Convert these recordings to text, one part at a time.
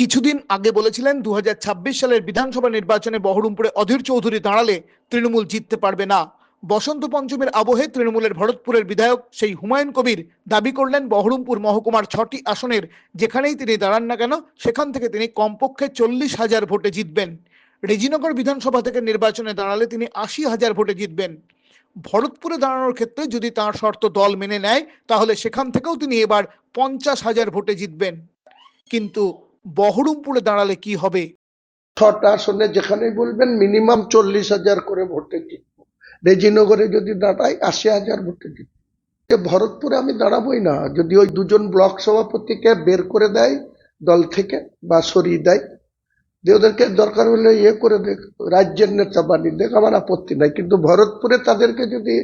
কিছুদিন আগে বলেছিলেন দু হাজার ছাব্বিশ সালের বিধানসভা নির্বাচনে বহরমপুরে অধীর চৌধুরী দাঁড়ালে তৃণমূল জিততে পারবে না। বসন্ত পঞ্চমীর আবহে তৃণমূলের ভরতপুরের বিধায়ক সেই হুমায়ুন কবির দাবি করলেন, বহরমপুর মহকুমার ছটি আসনের যেখানেই তিনি দাঁড়ান না কেন, সেখান থেকে তিনি কমপক্ষে চল্লিশ হাজার ভোটে জিতবেন। রেজিনগর বিধানসভা থেকে নির্বাচনে দাঁড়ালে তিনি আশি হাজার ভোটে জিতবেন। ভরতপুরে দাঁড়ানোর ক্ষেত্রে যদি তার শর্ত দল মেনে নেয়, তাহলে সেখান থেকেও তিনি এবার পঞ্চাশ হাজার ভোটে জিতবেন। কিন্তু বহরমপুরে দাঁড়ালে কি হবে? ছটা আসনে যেখানেই বলবেন মিনিমাম চল্লিশ হাজার করে ভোটে জিতবো। রেজিনগরে যদি দাঁড়াই আশি হাজার ভোটে জিতবো। ভরতপুরে আমি দাঁড়াবোই না। যদি ওই দুজন ব্লক সভাপতিকে বের করে দেয়, দল থেকে, বা সরিয়ে দেয় দিয়ে ওদেরকে দরকার হলে ইয়ে করে দেখ, রাজ্যের নেতা বানিয়ে দেখ, আমার আপত্তি নাই। কিন্তু ভরতপুরে তাদেরকে যদি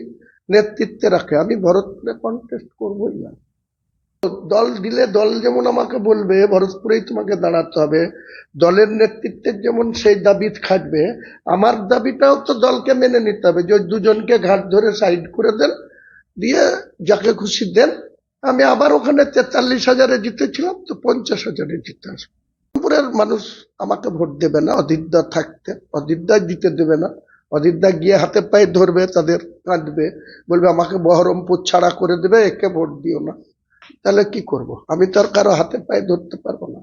নেতৃত্বে রাখে, আমি ভরতপুরে কন্টেস্ট করবোই না। দল দিলে দল যেমন আমাকে বলবে, ভরতপুরেই তোমাকে দাঁড়াতে হবে। দলের নেতৃত্বের যেমন সেই দাবি খাটবে আমার দাবিটাও তো দলকে মেনে নিতে হবে। যে দুজনকে ঘাট ধরে সাইড করে দেন, দিয়ে যাকে খুশি দেন। আমি আবার ওখানে তেতাল্লিশ হাজারে জিতেছিলাম, তো পঞ্চাশ হাজারে জিতে আসব। মানুষ আমাকে ভোট দেবে না অদিতদা থাকতে। অদিতদা দিতে দেবে না। অদিতদা গিয়ে হাতে পায়ে ধরবে, তাদের কাঁদবে। বলবে আমাকে বহরমপুর ছাড়া করে দেবে, একে ভোট দিও না। তাহলে কি করব? আমি তো আর কারও হাতে পায়ে ধরতে পারব না।